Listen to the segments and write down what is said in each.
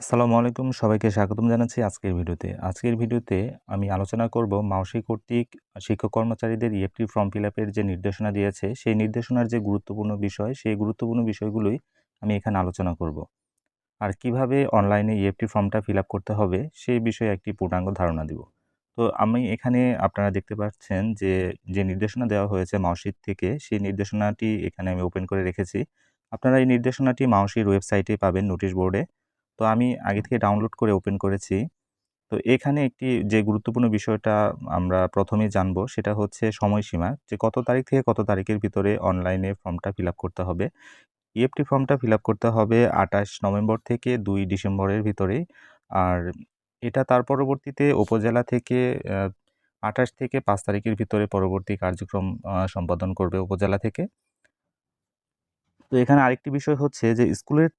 আসসালামু আলাইকুম, সবাইকে স্বাগতম জানাচ্ছি আজকের ভিডিওতে। আজকের ভিডিওতে আমি আলোচনা করব মাউসি কর্তৃক শিক্ষক কর্মচারীদের ইএফটি ফর্ম ফিল আপের যে নির্দেশনা দিয়েছে, সেই নির্দেশনার যে গুরুত্বপূর্ণ বিষয়, সেই গুরুত্বপূর্ণ বিষয়গুলোই আমি এখানে আলোচনা করব। আর কীভাবে অনলাইনে ইএফটি ফর্মটা ফিল আপ করতে হবে, সেই বিষয়ে একটি পূর্ণাঙ্গ ধারণা দিব। তো আমি এখানে আপনারা দেখতে পাচ্ছেন যে যে নির্দেশনা দেওয়া হয়েছে মাউসির থেকে, সেই নির্দেশনাটি এখানে আমি ওপেন করে রেখেছি। আপনারা এই নির্দেশনাটি মাউসির ওয়েবসাইটে পাবেন নোটিশ বোর্ডে তো আমি আগে থেকে ডাউনলোড করে ওপেন করেছি। তো এখানে একটি যে গুরুত্বপূর্ণ বিষয়টা আমরা প্রথমেই জানব সেটা হচ্ছে সময়সীমা, যে কত তারিখ থেকে কত তারিখের ভিতরে অনলাইনে ফর্মটা ফিল করতে হবে। ইএফটি ফর্মটা ফিল করতে হবে আঠাশ নভেম্বর থেকে দুই ডিসেম্বরের ভিতরে। আর এটা তার পরবর্তীতে উপজেলা থেকে আঠাশ থেকে পাঁচ তারিখের ভিতরে পরবর্তী কার্যক্রম সম্পাদন করবে উপজেলা থেকে। তো এখানে আরেকটি বিষয় হচ্ছে যে, স্কুলের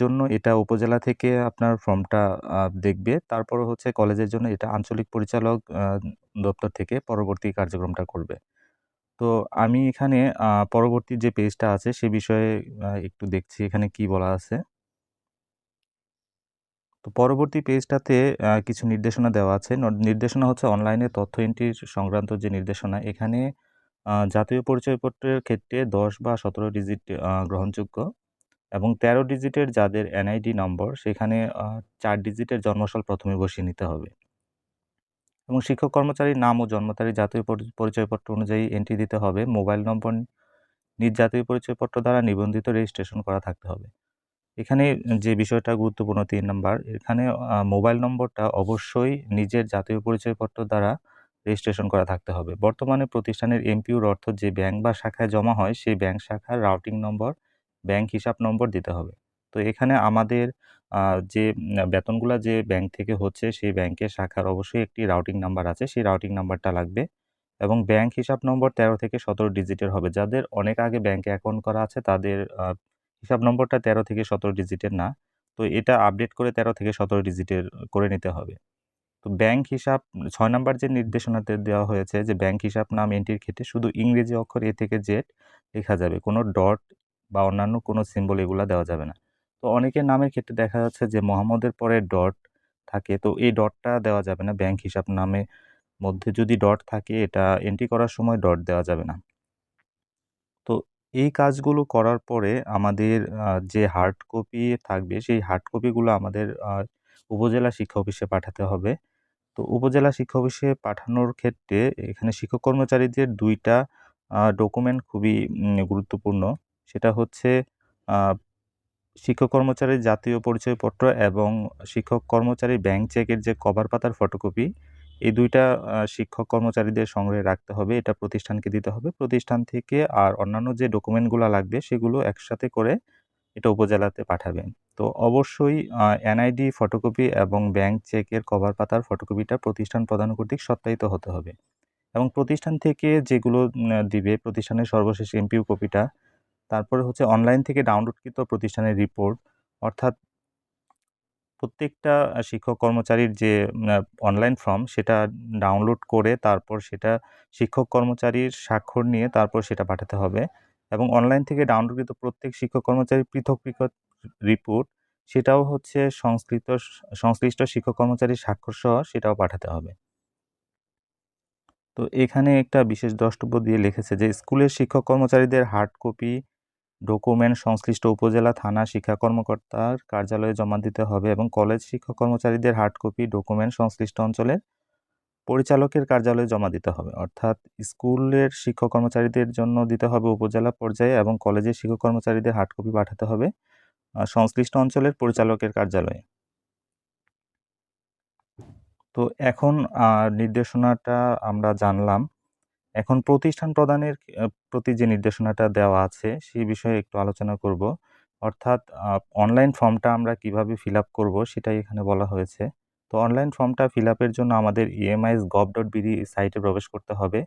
জন্য এটা উপজেলা থেকে আপনার ফর্মটা দেখবে। তারপর হচ্ছে কলেজের জন্য এটা আঞ্চলিক পরিচালক দপ্তর থেকে পরবর্তী কার্যক্রমটা করবে। তো আমি এখানে পরবর্তী যে পেজটা আছে সে বিষয়ে একটু দেখছি এখানে কি বলা আছে। তো পরবর্তী পেজটাতে কিছু নির্দেশনা দেওয়া আছে। নির্দেশনা হচ্ছে অনলাইনে তথ্য এন্ট্রি সংক্রান্ত যে নির্দেশনা, এখানে জাতীয় পরিচয়পত্রের ক্ষেত্রে দশ বা সতেরো ডিজিট গ্রহণযোগ্য এবং তেরো ডিজিটের যাদের এনআইডি নম্বর সেখানে চার ডিজিটের জন্মসাল প্রথমে বসিয়ে নিতে হবে। এবং শিক্ষক কর্মচারীর নাম ও জন্ম তারিখ, জাতীয় পরিচয়পত্র অনুযায়ী এন্ট্রি দিতে হবে। মোবাইল নম্বর নিজ জাতীয় পরিচয়পত্র দ্বারা নিবন্ধিত রেজিস্ট্রেশন করা থাকতে হবে। এখানে যে বিষয়টা গুরুত্বপূর্ণ তিন নম্বর, এখানে মোবাইল নম্বরটা অবশ্যই নিজের জাতীয় পরিচয়পত্র দ্বারা রেজিস্ট্রেশন করা থাকতে হবে। বর্তমানে প্রতিষ্ঠানের এমপিউর অর্থ যে ব্যাংক বা শাখায় জমা হয়, সেই ব্যাংক শাখার রাউটিং নম্বর ব্যাংক হিসাব নম্বর দিতে হবে। তো এখানে আমাদের যে বেতনগুলো যে ব্যাংক থেকে হচ্ছে, সেই ব্যাংকের শাখার অবশ্যই একটি রাউটিং নাম্বার আছে। সেই রাউটিং নাম্বারটা লাগবে এবং ব্যাংক হিসাব নম্বর তেরো থেকে সতেরো ডিজিটের হবে। যাদের অনেক আগে ব্যাংকে অ্যাকাউন্ট করা আছে, তাদের হিসাব নম্বরটা তেরো থেকে সতেরো ডিজিটের না। তো এটা আপডেট করে তেরো থেকে সতেরো ডিজিটের করে নিতে হবে। তো ব্যাংক হিসাব, ছয় নম্বর যে নির্দেশনাতে দেওয়া হয়েছে যে ব্যাংক হিসাব নাম এন্ট্রির ক্ষেত্রে শুধু ইংরেজি অক্ষর এ থেকে জেড লেখা যাবে, কোনো ডট বা অন্যান্য কোনো সিম্বল এগুলো দেওয়া যাবে না। তো অনেকের নামের ক্ষেত্রে দেখা যাচ্ছে যে মোহাম্মদের পরে ডট থাকে, তো এই ডটটা দেওয়া যাবে না। ব্যাংক হিসাব নামে মধ্যে যদি ডট থাকে, এটা এন্ট্রি করার সময় ডট দেওয়া যাবে না। তো এই কাজগুলো করার পরে আমাদের যে হার্ড কপি থাকবে, সেই হার্ড কপিগুলো আমাদের উপজেলা শিক্ষা অফিসে পাঠাতে হবে। তো উপজেলা শিক্ষা অফিসে পাঠানোর ক্ষেত্রে এখানে শিক্ষক কর্মচারীদের দুইটা ডকুমেন্ট খুবই গুরুত্বপূর্ণ। সেটা হচ্ছে শিক্ষক কর্মচারীর জাতীয় পরিচয়পত্র এবং শিক্ষক কর্মচারী ব্যাংক চেকের যে কভার পাতার ফটোকপি এই দুইটা শিক্ষক কর্মচারীদের সংগ্রহে রাখতে হবে। এটা প্রতিষ্ঠানকে দিতে হবে। প্রতিষ্ঠান থেকে আর অন্যান্য যে ডকুমেন্টগুলো লাগবে সেগুলো একসাথে করে এটা উপজেলাতে পাঠাবেন। তো অবশ্যই এনআইডি ফটোকপি এবং ব্যাংক চেকের কভার পাতার ফটোকপিটা প্রতিষ্ঠান প্রদান কর্তৃক সত্যায়িত হতে হবে। এবং প্রতিষ্ঠান থেকে যেগুলো দিবে, প্রতিষ্ঠানের সর্বশেষ এমপিউ কপিটা তারপরে হচ্ছে অনলাইন থেকে ডাউনলোডকৃত প্রতিষ্ঠানের রিপোর্ট অর্থাৎ প্রত্যেকটা শিক্ষক কর্মচারীর যে অনলাইন ফর্ম সেটা ডাউনলোড করে তারপর সেটা শিক্ষক কর্মচারীর স্বাক্ষর নিয়ে তারপর সেটা পাঠাতে হবে। এবং অনলাইন থেকে ডাউনলোডকৃত প্রত্যেক শিক্ষক কর্মচারীর পৃথক পৃথক রিপোর্ট সেটাও হচ্ছে সংশ্লিষ্ট সংশ্লিষ্ট শিক্ষক কর্মচারীর স্বাক্ষর সহ সেটাও পাঠাতে হবে। তো এখানে একটা বিশেষ দ্রষ্টব্য দিয়ে লিখেছে যে, স্কুলের শিক্ষক কর্মচারীদের হার্ড কপি ডকুমেন্ট সংশ্লিষ্ট উপজেলা, থানা, শিক্ষা কর্মকর্তার কার্যালয়ে জমা দিতে হবে এবং কলেজ শিক্ষক কর্মচারীদের হার্ড কপি ডকুমেন্ট সংশ্লিষ্ট অঞ্চলের পরিচালকের কার্যালয়ে জমা দিতে হবে। অর্থাৎ স্কুলের শিক্ষক কর্মচারীদের জন্য দিতে হবে উপজেলা পর্যায়ে এবং কলেজের শিক্ষক কর্মচারীদের হার্ড কপি পাঠাতে হবে। সংশ্লিষ্ট অঞ্চলের পরিচালকের কার্যালয়ে। তো এখন নির্দেশনাটা আমরা জানলাম। এখন প্রতিষ্ঠান প্রদানের প্রতি যে নির্দেশনাটা দেওয়া আছে, সেই বিষয়ে একটু আলোচনা করব। অর্থাৎ অনলাইন ফর্মটা আমরা কীভাবে ফিল আপ করব সেটাই এখানে বলা হয়েছে। তো অনলাইন ফর্মটা ফিল আপের জন্য আমাদের ইএমআইএস গভ ডট বিডি সাইটে প্রবেশ করতে হবে।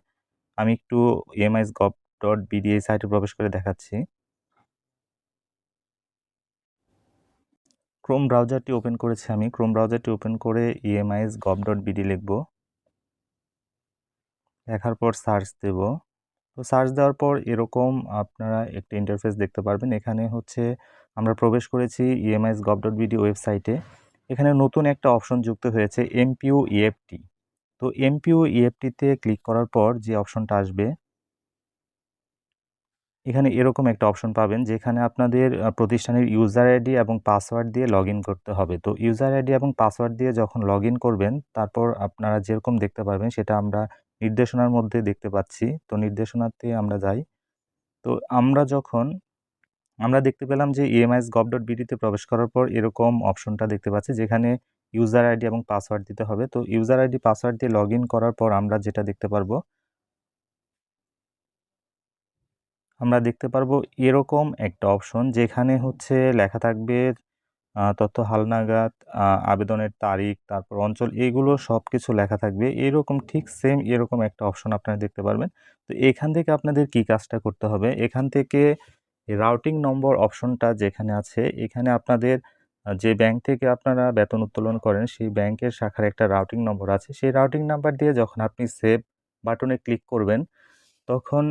আমি একটু ইএমআইএস গভ ডট বিডি সাইটে প্রবেশ করে দেখাচ্ছি। ক্রোম ব্রাউজারটি ওপেন করেছি আমি। ক্রোম ব্রাউজারটি ওপেন করে ইএমআইএস গভ ডট বিডি লিখব। লেখার পর সার্চ দেব। তো সার্চ দেওয়ার পর এরকম আপনারা একটা ইন্টারফেস দেখতে পারবেন। এখানে হচ্ছে আমরা প্রবেশ করেছি ইএমআইএস গভ ডট বিডি ওয়েবসাইটে এখানে নতুন একটা অপশন যুক্ত হয়েছে এমপিউ ইএফটি তো এমপিউ ইএফটিতে ক্লিক করার পর যে অপশনটা আসবে এখানে এরকম একটা অপশন পাবেন যেখানে আপনাদের প্রতিষ্ঠানের ইউজার আইডি এবং পাসওয়ার্ড দিয়ে লগ করতে হবে। তো ইউজার আইডি এবং পাসওয়ার্ড দিয়ে যখন লগ করবেন, তারপর আপনারা যেরকম দেখতে পারবেন সেটা আমরা নির্দেশনার মধ্যে দেখতে পাচ্ছি। তো নির্দেশনাতে আমরা যাই। তো আমরা যখন, আমরা দেখতে পেলাম যে ইএমআইএস গভ ডট বিডিতে প্রবেশ করার পর এরকম অপশনটা দেখতে পাচ্ছি যেখানে ইউজার আইডি এবং পাসওয়ার্ড দিতে হবে। তো ইউজার আইডি পাসওয়ার্ড দিয়ে লগ করার পর আমরা যেটা দেখতে পারব আমরা দেখতে পারব এরকম একটা অপশন যেখানে হচ্ছে লেখা থাকবে তথ্য হালনাগাদ আবেদনের তারিখ, তারপর অঞ্চল, এগুলো সব কিছু লেখা থাকবে। এরকম ঠিক সেম এরকম একটা অপশন আপনারা দেখতে পারবেন। তো এখান থেকে আপনাদের কি কাজটা করতে হবে? এখান থেকে রাউটিং নম্বর অপশনটা যেখানে আছে, এখানে আপনাদের যে ব্যাংক থেকে আপনারা বেতন উত্তোলন করেন, সেই ব্যাংকের শাখার একটা রাউটিং নম্বর আছে। সেই রাউটিং নাম্বার দিয়ে যখন আপনি সেভ বাটনে ক্লিক করবেন, তখন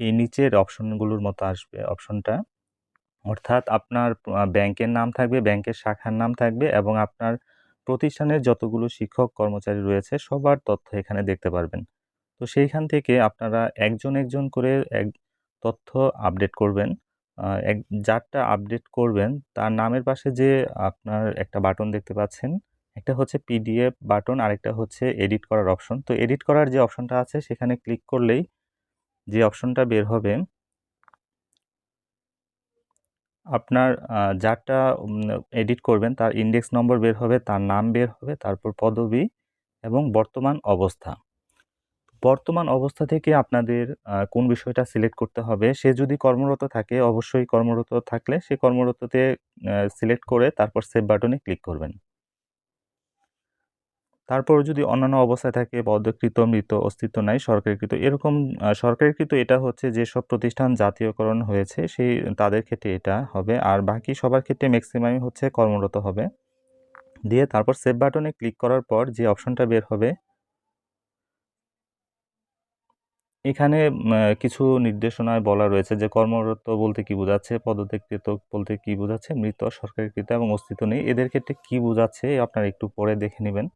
এই নিচের অপশনগুলোর মতো আসবে অপশনটা অর্থাৎ আপনার ব্যাংকের নাম থাকবে ব্যাংকের শাখার নাম থাকবে এবং আপনার প্রতিষ্ঠানের যতগুলো শিক্ষক, কর্মচারী রয়েছে, সবার তথ্য এখানে দেখতে পারবেন। তো সেইখান থেকে আপনারা একজন একজন করে এক তথ্য আপডেট করবেন। এক, যারটা আপডেট করবেন, তার নামের পাশে যে আপনার একটা বাটন দেখতে পাচ্ছেন, একটা হচ্ছে পিডিএফ বাটন আরেকটা হচ্ছে এডিট করার অপশন তো এডিট করার যে অপশনটা আছে, সেখানে ক্লিক করলেই যে অপশনটা বের হবে, আপনার যারটা এডিট করবেন, তার ইন্ডেক্স নম্বর বের হবে, তার নাম বের হবে, তারপর পদবি এবং বর্তমান অবস্থা। বর্তমান অবস্থা থেকে আপনাদের কোন বিষয়টা সিলেক্ট করতে হবে, সে যদি কর্মরত থাকে, অবশ্যই কর্মরত থাকলে সে কর্মরততে সিলেক্ট করে তারপর সেভ বাটনে ক্লিক করবেন। তারপর যদি অন্যান্য অবস্থায় থাকে পদকৃত মৃত, অস্তিত্ব নাই সরকারিকৃত এরকম সরকারিকৃত এটা হচ্ছে যেসব প্রতিষ্ঠান জাতীয়করণ হয়েছে, সেই, তাদের ক্ষেত্রে এটা হবে। আর বাকি সবার ক্ষেত্রে ম্যাক্সিমামই হচ্ছে কর্মরত হবে। দিয়ে তারপর সেভ বাটনে ক্লিক করার পর যে অপশনটা বের হবে, এখানে কিছু নির্দেশনায় বলা রয়েছে যে কর্মরত বলতে কি বোঝাচ্ছে, পদত্যাগকৃত বলতে কি বোঝাচ্ছে, মৃত সরকারিকৃত এবং অস্তিত্ব নেই। এদের ক্ষেত্রে কি বোঝাচ্ছে, আপনারা একটু পরে দেখে নেবেন।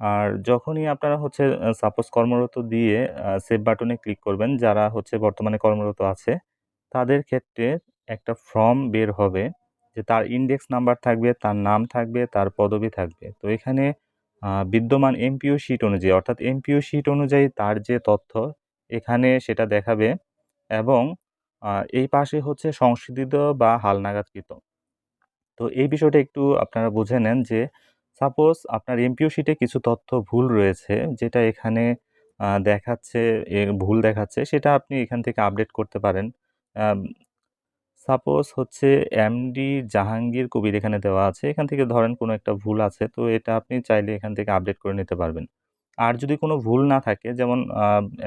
আর যখনই আপনারা হচ্ছে সাপোজ কর্মরত দিয়ে সেভ বাটনে ক্লিক করবেন, যারা হচ্ছে বর্তমানে কর্মরত আছে, তাদের ক্ষেত্রে একটা ফর্ম বের হবে যে তার ইন্ডেক্স নাম্বার থাকবে, তার নাম থাকবে, তার পদবি থাকবে। তো এখানে বিদ্যমান এমপিও শিট অনুযায়ী, অর্থাৎ এমপিও শিট অনুযায়ী তার যে তথ্য, এখানে সেটা দেখাবে এবং এই পাশে হচ্ছে সংশোধিত বা হালনাগাদকৃত। তো এই বিষয়টা একটু আপনারা বুঝে নেন যে সাপোজ আপনার এমপিও শিটে কিছু তথ্য ভুল রয়েছে, যেটা এখানে দেখাচ্ছে ভুল দেখাচ্ছে, সেটা আপনি এখান থেকে আপডেট করতে পারেন। সাপোজ হচ্ছে এমডি জাহাঙ্গীর কবির এখানে দেওয়া আছে, এখান থেকে ধরেন কোনো একটা ভুল আছে, তো এটা আপনি চাইলে এখান থেকে আপডেট করে নিতে পারবেন। আর যদি কোনো ভুল না থাকে, যেমন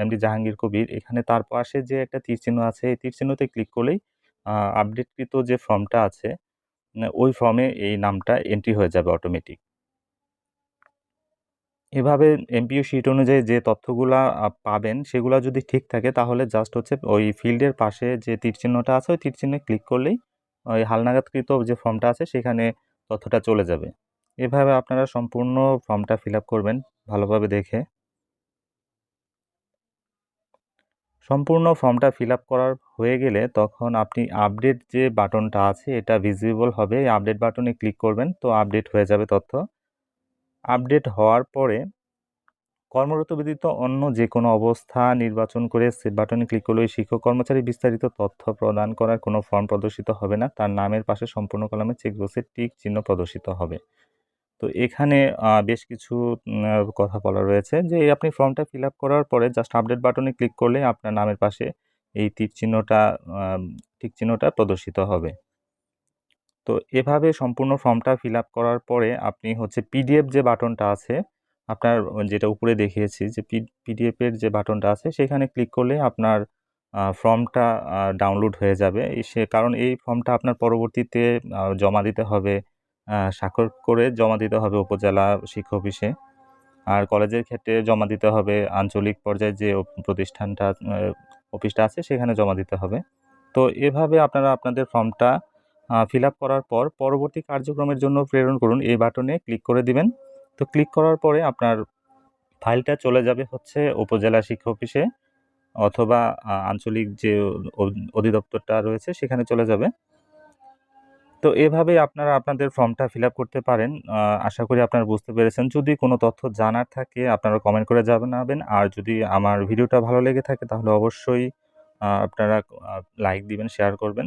এমডি জাহাঙ্গীর কবির, এখানে তার পাশে যে একটা তীরচিহ্ন আছে, এই তীরচিহ্নতে ক্লিক করলেই আপডেটকৃত যে ফর্মটা আছে ওই ফর্মে এই নামটা এন্ট্রি হয়ে যাবে অটোমেটিক এভাবে এমপিও শিট অনুযায়ী যে তথ্যগুলা পাবেন, সেগুলো যদি ঠিক থাকে, তাহলে জাস্ট হচ্ছে ওই ফিল্ডের পাশে যে তীরচিহ্নটা আছে, ওই তীরচিহ্নে ক্লিক করলেই ওই হালনাগাদকৃত যে ফর্মটা আছে, সেখানে তথ্যটা চলে যাবে। এভাবে আপনারা সম্পূর্ণ ফর্মটা ফিল করবেন ভালোভাবে দেখে। সম্পূর্ণ ফর্মটা ফিল করার হয়ে গেলে তখন আপনি আপডেট যে বাটনটা আছে, এটা ভিজিবল হবে। এই আপডেট বাটনে ক্লিক করবেন, তো আপডেট হয়ে যাবে তথ্য। আপডেট হওয়ার পরে কর্মরত ব্যতীত অন্য যে কোনো অবস্থা নির্বাচন করে সেভ বাটনে ক্লিক করলে শিক্ষক কর্মচারী বিস্তারিত তথ্য প্রদান করার কোনো ফর্ম প্রদর্শিত হবে না। তার নামের পাশে সম্পূর্ণ কলামে চেকবক্সের টিক চিহ্ন প্রদর্শিত হবে। তো এখানে বেশ কিছু কথা বলা রয়েছে যে আপনি ফর্মটা ফিল আপ করার পরে জাস্ট আপডেট বাটনে ক্লিক করলে আপনার নামের পাশে এই তীর চিহ্নটা টিক চিহ্নটা প্রদর্শিত হবে। তো এভাবে সম্পূর্ণ ফর্মটা ফিল আপ করার পরে আপনি হচ্ছে পিডিএফ যে বাটনটা আছে, আপনার যেটা উপরে দেখিয়েছি যে পিডিএফের যে বাটনটা আছে, সেখানে ক্লিক করলে আপনার ফর্মটা ডাউনলোড হয়ে যাবে। সে, কারণ এই ফর্মটা আপনার পরবর্তীতে জমা দিতে হবে স্বাক্ষর করে জমা দিতে হবে উপজেলা শিক্ষা অফিসে। আর কলেজের ক্ষেত্রে জমা দিতে হবে, আঞ্চলিক পর্যায়ে যে প্রতিষ্ঠানটা অফিসটা আছে, সেখানে জমা দিতে হবে। তো এভাবে আপনারা আপনাদের ফর্মটা ফিল আপ করার পর পরবর্তী কার্যক্রমের জন্য প্রেরণ করুন এই বাটনে ক্লিক করে দিবেন তো ক্লিক করার পরে আপনার ফাইলটা চলে যাবে হচ্ছে উপজেলা শিক্ষা অফিসে অথবা আঞ্চলিক যে অধিদপ্তরটা রয়েছে সেখানে চলে যাবে। তো এভাবেই আপনারা আপনাদের ফর্মটা ফিল আপ করতে পারেন। আশা করি আপনারা বুঝতে পেরেছেন। যদি কোনো তথ্য জানার থাকে আপনারা কমেন্ট করে জানাবেন। আর যদি আমার ভিডিওটা ভালো লেগে থাকে তাহলে অবশ্যই আপনারা লাইক দিবেন, শেয়ার করবেন।